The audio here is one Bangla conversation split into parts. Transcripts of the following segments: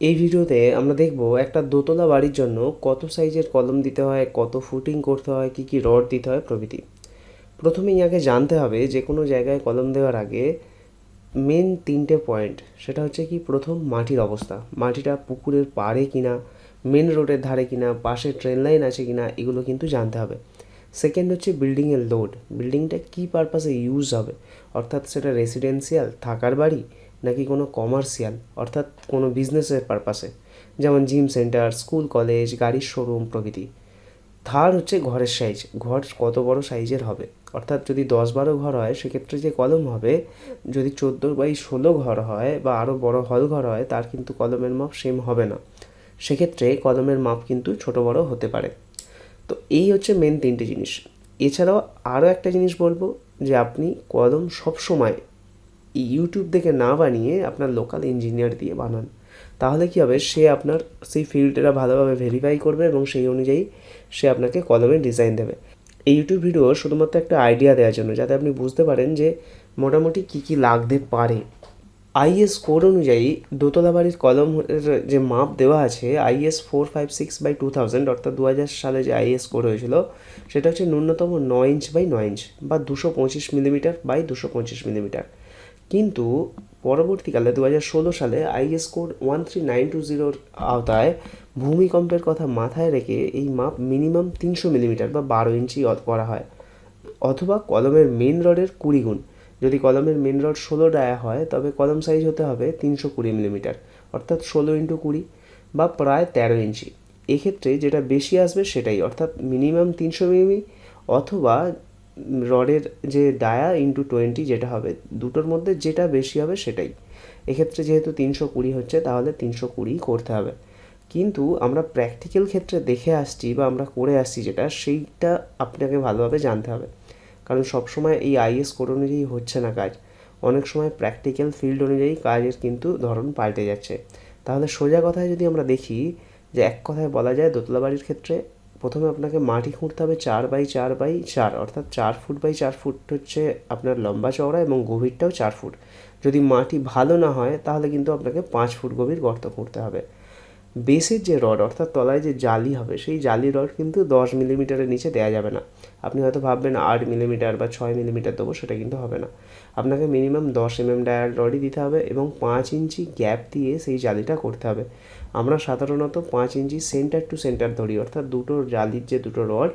এই ভিডিওতে আমরা দেখব একটা দোতলা বাড়ির জন্য কত সাইজের কলম দিতে হয়, কত ফুটিং করতে হয়, কী কী রড দিতে হয় প্রভৃতি। প্রথমেই আগে জানতে হবে যে কোনো জায়গায় কলম দেওয়ার আগে মেন তিনটে পয়েন্ট সেটা হচ্ছে কি প্রথম মাটির অবস্থা। মাটিটা পুকুরের পাড়ে কিনা মেন রোডের ধারে কিনা পাশে ট্রেন লাইন আছে কিনা, এগুলো কিন্তু জানতে হবে। সেকেন্ড হচ্ছে বিল্ডিংয়ের লোড বিল্ডিংটা কী পারপাসে ইউজ হবে? অর্থাৎ সেটা রেসিডেন্সিয়াল থাকার বাড়ি? নাকি কোনো কমার্শিয়াল অর্থাৎ কোনো বিজনেসের পারপাসে যেমন জিম সেন্টার স্কুল কলেজ গাড়ির শোরুম প্রভৃতি। থার্ড হচ্ছে ঘরের সাইজ ঘর কত বড় সাইজের হবে? অর্থাৎ যদি দশ বারো ঘর হয়, সেক্ষেত্রে যে কলম হবে, যদি চোদ্দ বাই ষোলো ঘর হয় বা আরও বড় হল ঘর হয়, তার কিন্তু কলমের মাপ সেম হবে না। সেক্ষেত্রে কলমের মাপ কিন্তু ছোট বড় হতে পারে। তো এই হচ্ছে মেন তিনটে জিনিস। এছাড়াও আরও একটা জিনিস বলব, যে আপনি কলম সবসময় ইউটিউব থেকে না বানিয়ে আপনার লোকাল ইঞ্জিনিয়ার দিয়ে বানান। তাহলে কী হবে? সে আপনার সেই ফিল্ডটা ভালোভাবে ভেরিফাই করবে এবং সেই অনুযায়ী সে আপনাকে কলমের ডিজাইন দেবে। এই ইউটিউব ভিডিও শুধুমাত্র একটা আইডিয়া দেওয়ার জন্য, যাতে আপনি বুঝতে পারেন যে মোটামুটি কী কী লাগতে পারে। আইএস কোড অনুযায়ী দোতলা বাড়ির কলমের যে মাপ দেওয়া আছে IS four five six by two thousand অর্থাৎ দু হাজার সালে যে আইএস কোড হয়েছিল, সেটা হচ্ছে ন্যূনতম নয় ইঞ্চ বাই নয় ইঞ্চ বা দুশো পঁচিশ মিলিমিটার বাই দুশো পঁচিশ মিলিমিটার কিন্তু পরবর্তীকালে দু হাজার ষোলো সালে IS code one three nine two জিরোর আওতায় ভূমিকম্পের কথা মাথায় রেখে এই মাপ মিনিমাম তিনশো মিলিমিটার বা বারো ইঞ্চি করা হয়। অথবা কলমের মেন রডের কুড়ি গুণ। যদি কলমের মেন রড ষোলো ডায়া হয়, তবে কলম সাইজ হতে হবে তিনশো কুড়ি মিলিমিটার, অর্থাৎ ষোলো ইন্টু কুড়ি বা প্রায় তেরো ইঞ্চি। এক্ষেত্রে যেটা বেশি আসবে সেটাই, অর্থাৎ মিনিমাম তিনশো মিমি অথবা রডের যে ডায়া ইন্টু টোয়েন্টি যেটা হবে, দুটোর মধ্যে যেটা বেশি হবে সেটাই। এক্ষেত্রে যেহেতু তিনশো কুড়ি হচ্ছে, তাহলে তিনশো কুড়িই করতে হবে। কিন্তু আমরা প্র্যাকটিক্যাল ক্ষেত্রে দেখে আসছি বা আমরা করে আসছি যেটা, সেইটা আপনাকে ভালোভাবে জানতে হবে। কারণ সবসময় এই আইএস কোড অনুযায়ী হচ্ছে না কাজ। অনেক সময় প্র্যাকটিক্যাল ফিল্ড অনুযায়ী কাজের কিন্তু ধরন পাল্টে যাচ্ছে। তাহলে সোজা কথায় যদি আমরা দেখি যে এক কথায় বলা যায় দোতলা বাড়ির ক্ষেত্রে প্রথমে আপনাকে মাটি খুঁড়তে হবে চার বাই চার বাই চার, অর্থাৎ চার ফুট বাই চার ফুট হচ্ছে আপনার লম্বা চওড়া এবং গভীরটাও চার ফুট। যদি মাটি ভালো না হয়, তাহলে কিন্তু আপনাকে পাঁচ ফুট গভীর গর্ত খুঁড়তে হবে। বেসের যে রড, অর্থাৎ তলায় যে জালি হবে, সেই জালি রড কিন্তু দশ মিলিমিটারের নিচে দেওয়া যাবে না। আপনি হয়তো ভাববেন আট মিলিমিটার বা ছয় মিলিমিটার দেবো, সেটা কিন্তু হবে না। আপনাকে মিনিমাম দশ এমএম ডায়াল রডই দিতে হবে এবং পাঁচ ইঞ্চি গ্যাপ দিয়ে সেই জালিটা করতে হবে। আমরা সাধারণত পাঁচ ইঞ্চি সেন্টার টু সেন্টার ধরি, অর্থাৎ দুটো জালির যে দুটো রড,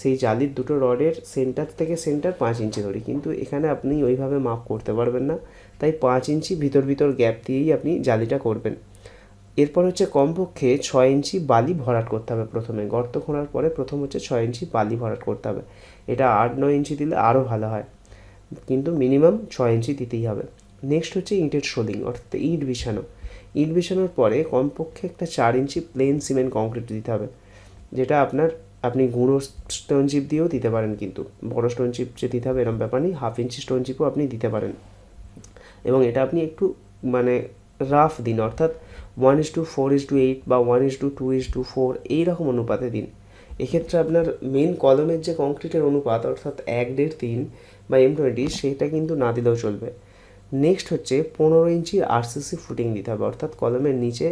সেই জালির দুটো রডের সেন্টার থেকে সেন্টার পাঁচ ইঞ্চি ধরি। কিন্তু এখানে আপনি ওইভাবে মাপ করতে পারবেন না। তাই পাঁচ ইঞ্চি ভিতর ভিতর গ্যাপ দিয়েই আপনি জালিটা করবেন। এরপর হচ্ছে কমপক্ষে ছয় ইঞ্চি বালি ভরাট করতে হবে প্রথমে। গর্ত খোঁড়ার পরে প্রথম হচ্ছে ছয় ইঞ্চি বালি ভরাট করতে হবে। এটা আট নয় ইঞ্চি দিলে আরও ভালো হয়। কিন্তু মিনিমাম ছয় ইঞ্চি দিতেই হবে। নেক্সট হচ্ছে ইটের সোলিং, অর্থাৎ ইট বিছানো। ইট বিছানোর পরে কমপক্ষে একটা চার ইঞ্চি প্লেন সিমেন্ট কংক্রিট দিতে হবে। যেটা আপনার, আপনি গুঁড়ো স্টোন চিপ দিয়েও দিতে পারেন কিন্তু। বড় স্টোন চিপ যে দিতে হবে এরকম ব্যাপার নেই। হাফ ইঞ্চি স্টোন চিপও আপনি দিতে পারেন। এবং এটা আপনি একটু মানে রাফ দিন, অর্থাৎ one is two four is two eight বা one is two two is two four এইরকম অনুপাতে দিন। এক্ষেত্রে আপনার মেন কলমের যে কংক্রিটের অনুপাত, অর্থাৎ এক, দেড়, তিন বা এম টোয়েন্টি সেটা কিন্তু না দিলেও চলবে। নেক্সট হচ্ছে পনেরো ইঞ্চি আরসিসি ফুটিং দিতে হবে, অর্থাৎ কলমের নিচে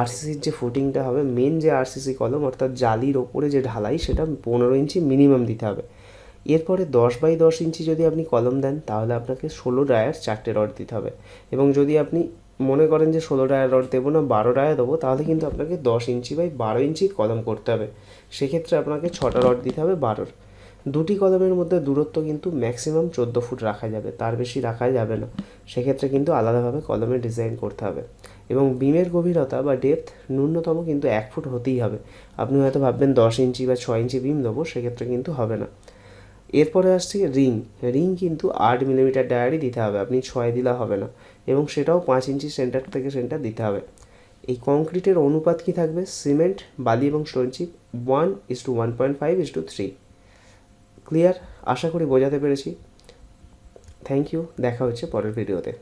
আরসিসির যে ফুটিংটা হবে মেন যে আরসিসি কলম অর্থাৎ জালির ওপরে যে ঢালাই, সেটা পনেরো ইঞ্চি মিনিমাম দিতে হবে। এরপরে দশ বাই দশ ইঞ্চি যদি আপনি কলম দেন, তাহলে আপনাকে ষোলো ডায়ার চারটে রড দিতে হবে। এবং যদি আপনি মনে করেন যে ষোলো ডায়ার রড দেবো না, বারো ডায়া দেবো, তাহলে কিন্তু আপনাকে দশ ইঞ্চি বাই বারো ইঞ্চি কলম করতে হবে। সেক্ষেত্রে আপনাকে ছটা রড দিতে হবে বারোর। দুটি কলমের মধ্যে দূরত্ব কিন্তু ম্যাক্সিমাম চোদ্দ ফুট রাখা যাবে, তার বেশি রাখা যাবে না। সেক্ষেত্রে কিন্তু আলাদাভাবে কলমের ডিজাইন করতে হবে। এবং বিমের গভীরতা বা ডেপথ ন্যূনতম কিন্তু এক ফুট হতেই হবে। আপনি হয়তো ভাববেন দশ ইঞ্চি বা ছয় ইঞ্চি বিম দেবো, সেক্ষেত্রে কিন্তু হবে না। এরপরে আসছে রিং। রিং কিন্তু আট মিলিমিটার ডায়ারি দিতে হবে, আপনি ছয় দিলে হবে না। এবং সেটাও পাঁচ ইঞ্চি সেন্টার থেকে সেন্টার দিতে হবে। এই কংক্রিটের অনুপাত কি থাকবে? সিমেন্ট বালি এবং stone chip one is two one point five is two three clear আশা করি বোঝাতে পেরেছি। থ্যাংক ইউ দেখা হচ্ছে পরের ভিডিওতে